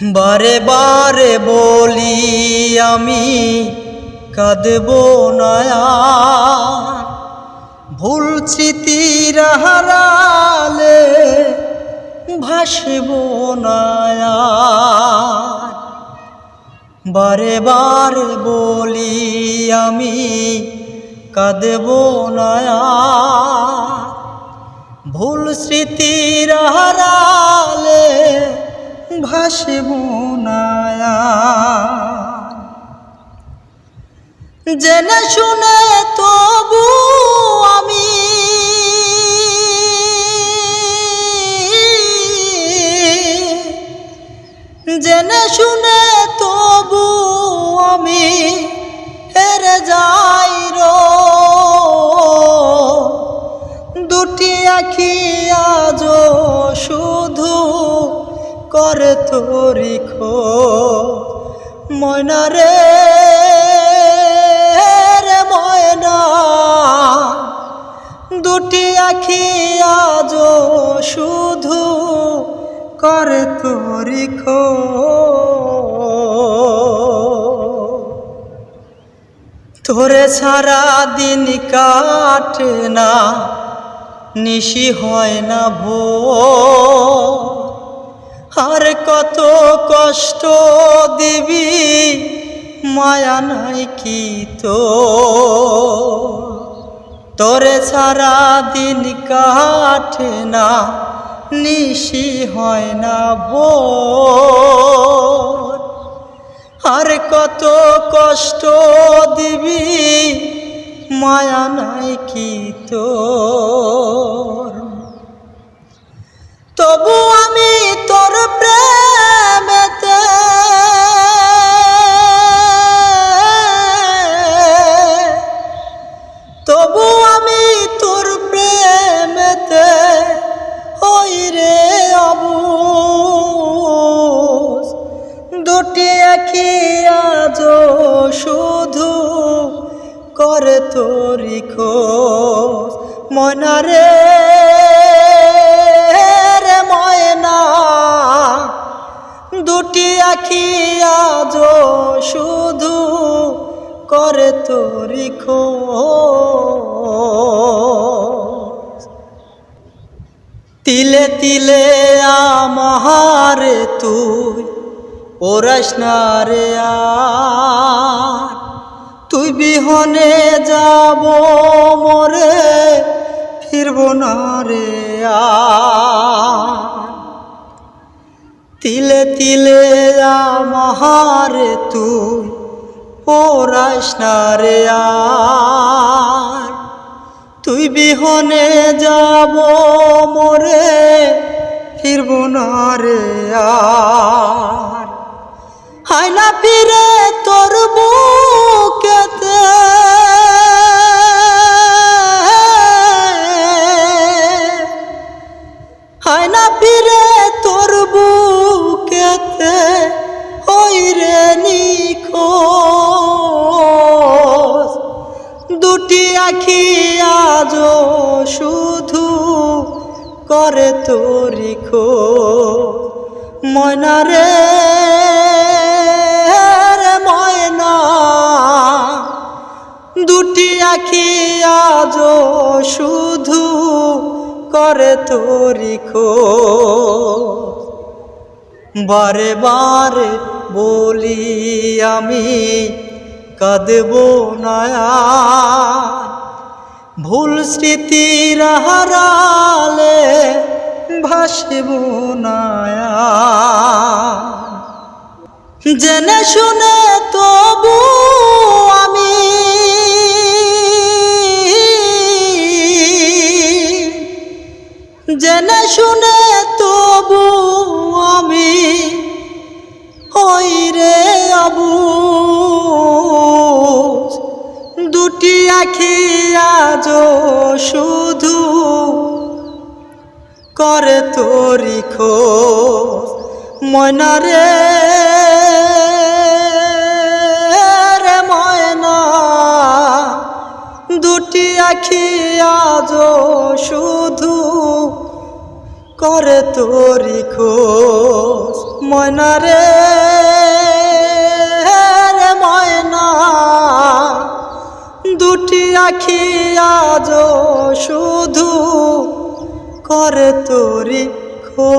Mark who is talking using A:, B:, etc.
A: বারে বারে বলি আমি কাঁদব নয়া ভুল স্মৃতির হারালে ভাসব নয়া বারে বারে বলি আমি কাঁদব নয়া ভুল স্মৃতির হারালে জেনে শুনে তবু আমি জেনে শুনে তবু আমি হেরে যাই রো। দুটি আখি আজ শুধু করে তোরি খো ময়না রে ময়না, দুটি আখি আজ শুধু করে তোরি খো তোরে সারা দিন কাটে না, নিশি হয় না ভো আর কত কষ্ট দিবি, মায়া নাই কি তো তোরে সারা দিন কাটে না, নিশি হয় না ভো আর কত কষ্ট দিবি, মায়া নাই কি তো তবু আমি করে তোরি খোঁজ, ময়না রে ময়না। দুটি আখি আজ শুধু করে তোরি তিলে তিলে আমারে তুই ওরাস না তুই বিহনে যাব মরে ফিরব না রে তিলে তিলে আমারে তুই ওরাস না রে তুই বিহনে যাব মরে ফিরব না রে আর। হায় না ফিরে তোর দুটি আখি আজ শুধু করে তোরি খো ময়না রে ময়না, দুটি আখি আজ শুধু করে তোরি খো বারে বারে বলি আমি, কাঁদব নয়া ভুল স্মৃতির হারালে ভাসব নয়া। জেনে শুনে তবু আমি জেনে শুনে শুধু করে তোরি খোঁজ ময়না রে রে ময়না, দুটি আখি আজ শুধু করে তোরি খোঁজ ময়না রে আখি আজ শুধু করে তোরি খো